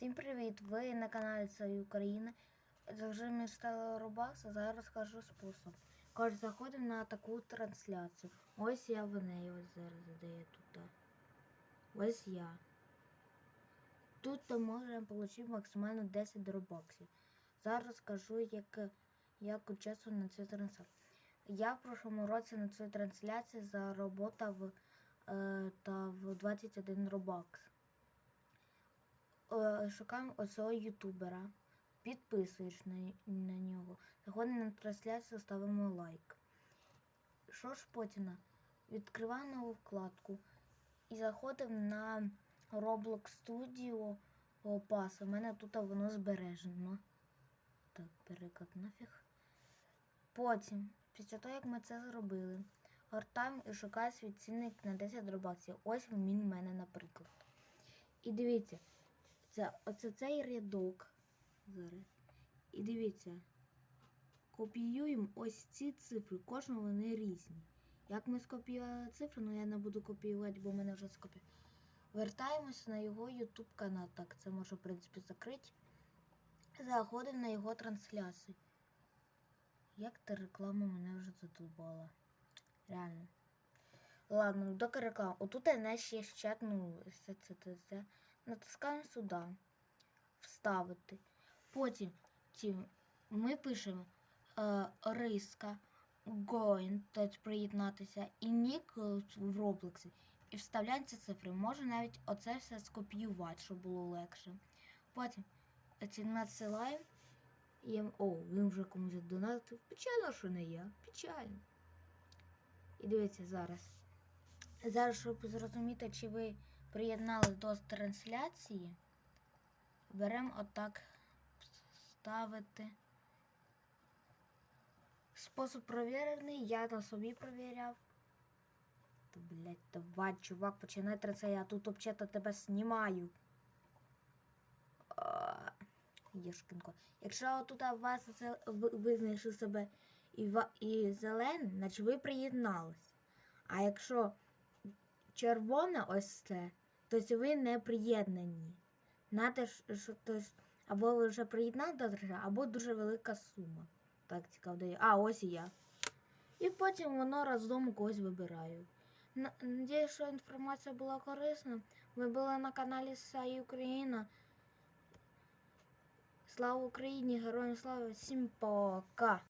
Всім привіт! Ви на каналі Сай Україна. Завжди ми стали Робакс, а зараз розкажу спосіб. Каже, заходимо на таку трансляцію. Ось я в неї ось зараз де я. Ось я. Тут ми можемо отримати максимально 10 робоксів. Зараз розкажу, як, як участвую на цій трансляції. Я в прошлому році на цій трансляції заработав е, та в 21 робокс. Е, шукаємо оцього ютубера. Підписуєш на, на нього. Заходимо на трансляцію, ставимо лайк. Що ж потім? Відкриваємо нову вкладку і заходимо на Roblox Studio Pass. У мене тут воно збережено. Так, переклад нафіг. Потім, після того, як ми це зробили, гортаємо і шукаємо свій цінник на 10 робаксів. Ось він в мене, наприклад. І дивіться, це оце цей рядок. Зараз. І дивіться. Копіюємо ось ці цифри. Кожного вони різні. Як ми скопіювали цифри, ну я не буду копіювати, бо в мене вже скопіювали. Вертаємося на його YouTube канал. Так, це можу, в принципі, закрити. Заходимо на його трансляцію. Як та реклама мене вже задолбала. Реально. Ладно, доки реклама. Отут я не є чат, ну, все це, це, це. Натискаємо сюди. Вставити. Потім ми пишемо е, риска, going, тобто приєднатися, і нік в Роблоксі. І вставляємо ці цифри. Можна навіть оце все скопіювати, щоб було легше. Потім ці надсилаємо. О, він вже комусь донатив. Печально, що не я. Печально. І дивіться зараз. Зараз, щоб зрозуміти, чи ви приєднали до трансляції, беремо отак ставити. Спосіб провірений, я на собі провіряв. Та, блядь, давай, чувак, починай трансляцію, я тут взагалі тебе знімаю. Єшкінко. Якщо тут вас ви, знайшли себе і, і зелене, значить ви приєднались. А якщо червоне ось це, то ви не приєднані. Надо, що то або ви вже приєднали до держави, або дуже велика сума. Так цікаво дає. А, ось і я. І потім воно разом когось вибираю. На- Надіюсь, що інформація була корисна. Ви були на каналі Сай Україна. Слава Україні! Героям слава! Всім пока!